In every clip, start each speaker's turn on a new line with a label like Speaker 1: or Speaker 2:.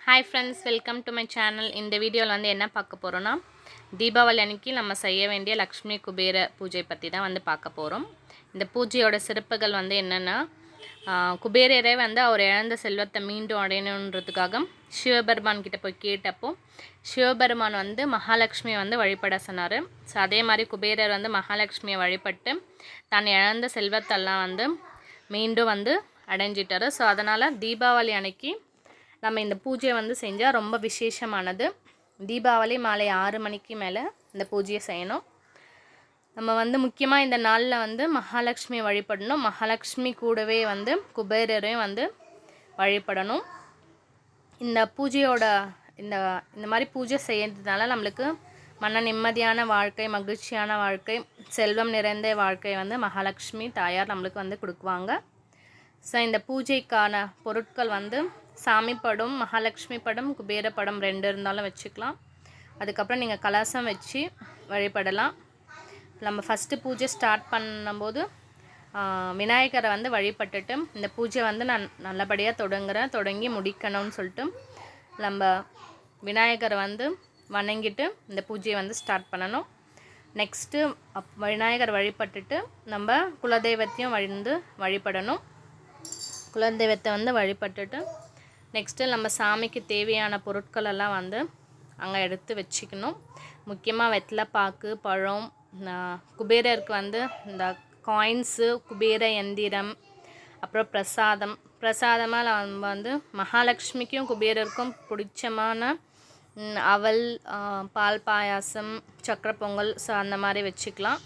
Speaker 1: Hi friends welcome to my channel இந்த வீடியோவில் வந்து என்ன பார்க்க போகிறோன்னா தீபாவளி அன்னைக்கு நம்ம செய்ய வேண்டிய லக்ஷ்மி குபேர பூஜை பற்றி தான் வந்து பார்க்க போகிறோம் இந்த பூஜையோட சிறப்புகள் வந்து என்னென்னா குபேரரே வந்து அவர் இழந்த செல்வத்தை மீண்டும் அடையணுன்றதுக்காக சிவபெருமான் கிட்டே போய் கேட்டப்போ சிவபெருமான் வந்து மகாலட்சுமியை வந்து வழிபட சொன்னார். ஸோ அதே மாதிரி குபேரர் வந்து மகாலட்சுமியை வழிபட்டு தான் இழந்த செல்வத்தெல்லாம் வந்து மீண்டும் வந்து அடைஞ்சிட்டாரு. ஸோ அதனால் தீபாவளி அன்னைக்கு நம்ம இந்த பூஜையை வந்து செஞ்சால் ரொம்ப விசேஷமானது. தீபாவளி மாலை ஆறு மணிக்கு மேலே இந்த பூஜையை செய்யணும். நம்ம வந்து முக்கியமாக இந்த நாளில் வந்து மகாலட்சுமி வழிபடணும். மகாலட்சுமி கூடவே வந்து குபேரரையும் வந்து வழிபடணும். இந்த பூஜையோட இந்த இந்த மாதிரி பூஜை செய்யறதுனால நம்மளுக்கு மன நிம்மதியான வாழ்க்கை மகிழ்ச்சியான வாழ்க்கை செல்வம் நிறைந்த வாழ்க்கை வந்து மகாலட்சுமி தாயார் நம்மளுக்கு வந்து கொடுக்குவாங்க. ஸோ இந்த பூஜைக்கான பொருட்கள் வந்து சாமி படம் மகாலட்சுமி படம் குபேர படம் ரெண்டு இருந்தாலும் வச்சுக்கலாம். அதுக்கப்புறம் நீங்கள் கலாசம் வச்சு வழிபடலாம். நம்ம ஃபஸ்ட்டு பூஜை ஸ்டார்ட் பண்ணும்போது விநாயகரை வந்து வழிபட்டுட்டு இந்த பூஜை வந்து நான் நல்லபடியாக தொடங்குறேன். தொடங்கி முடிக்கணும்னு சொல்லிட்டு நம்ம விநாயகரை வந்து வணங்கிட்டு இந்த பூஜையை வந்து ஸ்டார்ட் பண்ணணும். நெக்ஸ்ட்டு அப் விநாயகர் வழிபட்டுட்டு நம்ம குலதெய்வத்தையும் வந்து வழிபடணும். குலதெய்வத்தை வந்து வழிபட்டுட்டு நெக்ஸ்ட்டு நம்ம சாமிக்கு தேவையான பொருட்களெல்லாம் வந்து அங்கே எடுத்து வச்சுக்கணும். முக்கியமாக வெத்தலைப்பாக்கு பழம் குபேரருக்கு வந்து இந்த காயின்ஸு குபேர எந்திரம் அப்புறம் பிரசாதம். பிரசாதமாக நம்ம வந்து மகாலட்சுமிக்கும் குபேரருக்கும் பிடிச்சமான அவல் பால் பாயாசம் சக்கரை பொங்கல் ஸோ அந்த மாதிரி வச்சுக்கலாம்.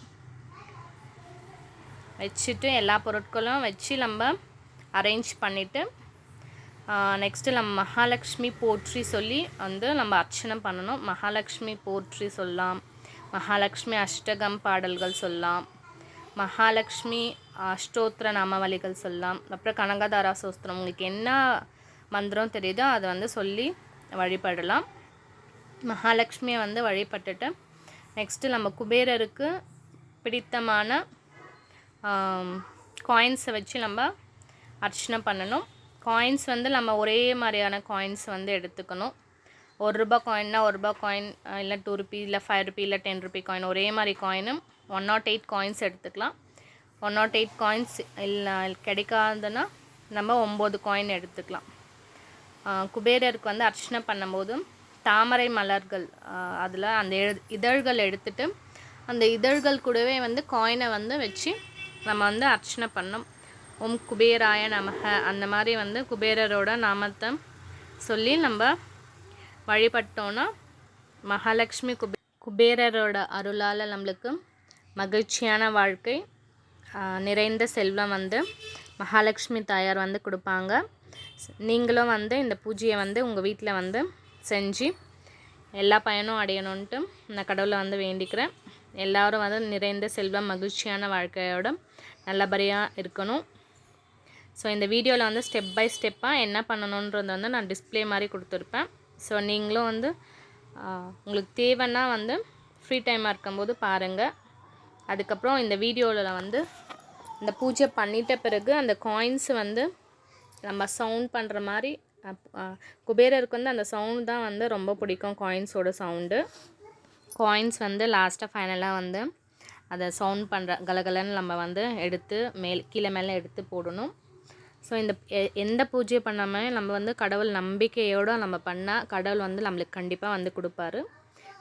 Speaker 1: வச்சுட்டு எல்லா பொருட்களும் வச்சு நம்ம அரேஞ்ச் பண்ணிவிட்டு நெக்ஸ்ட்டு நம்ம மகாலட்சுமி போற்றி சொல்லி வந்து நம்ம அர்ச்சனை பண்ணணும். மகாலட்சுமி போற்றி சொல்லலாம். மகாலட்சுமி அஷ்டகம் பாடல்கள் சொல்லலாம். மகாலட்சுமி அஷ்டோத்திர நாமவலிகள் சொல்லலாம். அப்புறம் கனகதாரா சோஸ்திரம். உங்களுக்கு என்ன மந்திரம் தெரியுதோ அதை வந்து சொல்லி வழிபடலாம். மகாலட்சுமியை வந்து வழிபட்டுட்டு நெக்ஸ்ட்டு நம்ம குபேரருக்கு பிடித்தமான காயின்ஸை வச்சு நம்ம அர்ச்சனை பண்ணணும். காயின்ஸ் வந்து நம்ம ஒரே மாதிரியான காயின்ஸ் வந்து எடுத்துக்கணும். ஒரு ரூபா காயின்னா ஒரு ரூபா காயின் இல்லை டூ ருபி இல்லை ஃபைவ் ருபி இல்லை டென் ருபி காயின் ஒரே மாதிரி காயினும் ஒன் நாட் எயிட் காயின்ஸ் எடுத்துக்கலாம். ஒன் நாட் எயிட் காயின்ஸ் இல்லை கிடைக்காதுன்னா நம்ம ஒம்பது காயின் எடுத்துக்கலாம். குபேரருக்கு வந்து அர்ச்சனை பண்ணும்போது தாமரை மலர்கள் அதில் அந்த எழு இதழ்கள் எடுத்துகிட்டு அந்த இதழ்கள் கூடவே வந்து காயினை வந்து வச்சு நம்ம வந்து அர்ச்சனை பண்ணோம் ஓம் குபேராய நமக அந்த மாதிரி வந்து குபேரரோட நாமத்தை சொல்லி நம்ம வழிபட்டோன்னா மகாலட்சுமி குபே குபேரரோட அருளால் நம்மளுக்கு மகிழ்ச்சியான வாழ்க்கை நிறைந்த செல்வம் வந்து மகாலட்சுமி தாயார் வந்து கொடுப்பாங்க. நீங்களும் வந்து இந்த பூஜையை வந்து உங்கள் வீட்டில் வந்து செஞ்சு எல்லா பயனும் அடையணுன்ட்டு நான் கடவுளை வந்து வேண்டிக்கிறேன். எல்லாரும் வந்து நிறைந்த செல்வம் மகிழ்ச்சியான வாழ்க்கையோட நல்லபடியாக இருக்கணும். ஸோ இந்த வீடியோவில் வந்து ஸ்டெப் பை ஸ்டெப்பாக என்ன பண்ணணுன்றது வந்து நான் டிஸ்ப்ளே மாதிரி கொடுத்துருப்பேன். ஸோ நீங்களும் வந்து உங்களுக்கு தேவைன்னா வந்து ஃப்ரீ டைமாக இருக்கும்போது பாருங்கள் அதுக்கப்புறம் இந்த வீடியோவில் வந்து இந்த பூஜை பண்ணிட்ட பிறகு அந்த காயின்ஸ் வந்து நம்ம சவுண்ட் பண்ணுற மாதிரி குபேரருக்கு வந்து அந்த சவுண்ட் தான் வந்து ரொம்ப பிடிக்கும் காயின்ஸோட சவுண்டு காயின்ஸ் வந்து லாஸ்ட்டாக ஃபைனலாக வந்து அதை சவுண்ட் பண்ணுற கலகலன்னு நம்ம வந்து எடுத்து மேல் கீழே மேலே எடுத்து போடணும். ஸோ இந்த எ- எந்த பூஜையை பண்ணாமல் நம்ம வந்து கடவுள் நம்பிக்கையோடு நம்ம பண்ணால் கடவுள் வந்து நம்மளுக்கு கண்டிப்பாக வந்து கொடுப்பாரு.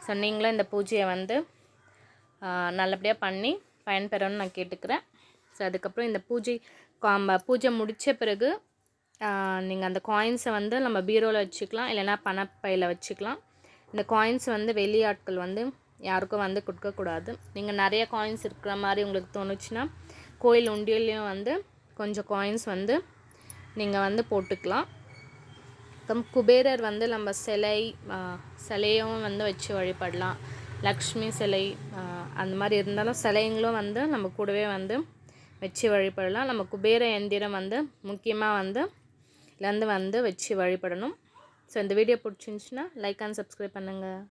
Speaker 1: ஸோ நீங்களும் இந்த பூஜையை வந்து நல்லபடியாக பண்ணி பயன்பெறணும்னு நான் கேட்டுக்கிறேன். ஸோ அதுக்கப்புறம் இந்த பூஜை பூஜை முடித்த பிறகு நீங்கள் அந்த காயின்ஸை வந்து நம்ம பீரோவில் வச்சுக்கலாம் இல்லைன்னா பணப்பையில் வச்சுக்கலாம். இந்த காயின்ஸ் வந்து வெளியாட்கள் வந்து யாருக்கும் வந்து கொடுக்கக்கூடாது. நீங்கள் நிறைய காயின்ஸ் இருக்கிற மாதிரி உங்களுக்கு தோணுச்சுன்னா கோயில் உண்டியிலையும் வந்து கொஞ்சம் காயின்ஸ் வந்து நீங்கள் வந்து போட்டுக்கலாம். அப்புறம் குபேரர் வந்து நம்ம சிலை சிலையும் வந்து வச்சு வழிபடலாம். லக்ஷ்மி சிலை அந்த மாதிரி இருந்தாலும் சிலைங்களும் வந்து நம்ம கூடவே வந்து வச்சு வழிபடலாம். நம்ம குபேர எந்திரம் வந்து முக்கியமாக வந்து இதுலேருந்து வந்து வச்சு வழிபடணும். ஸோ இந்த வீடியோ பிடிச்சிருந்துச்சின்னா லைக் அண்ட் சப்ஸ்கிரைப் பண்ணுங்கள்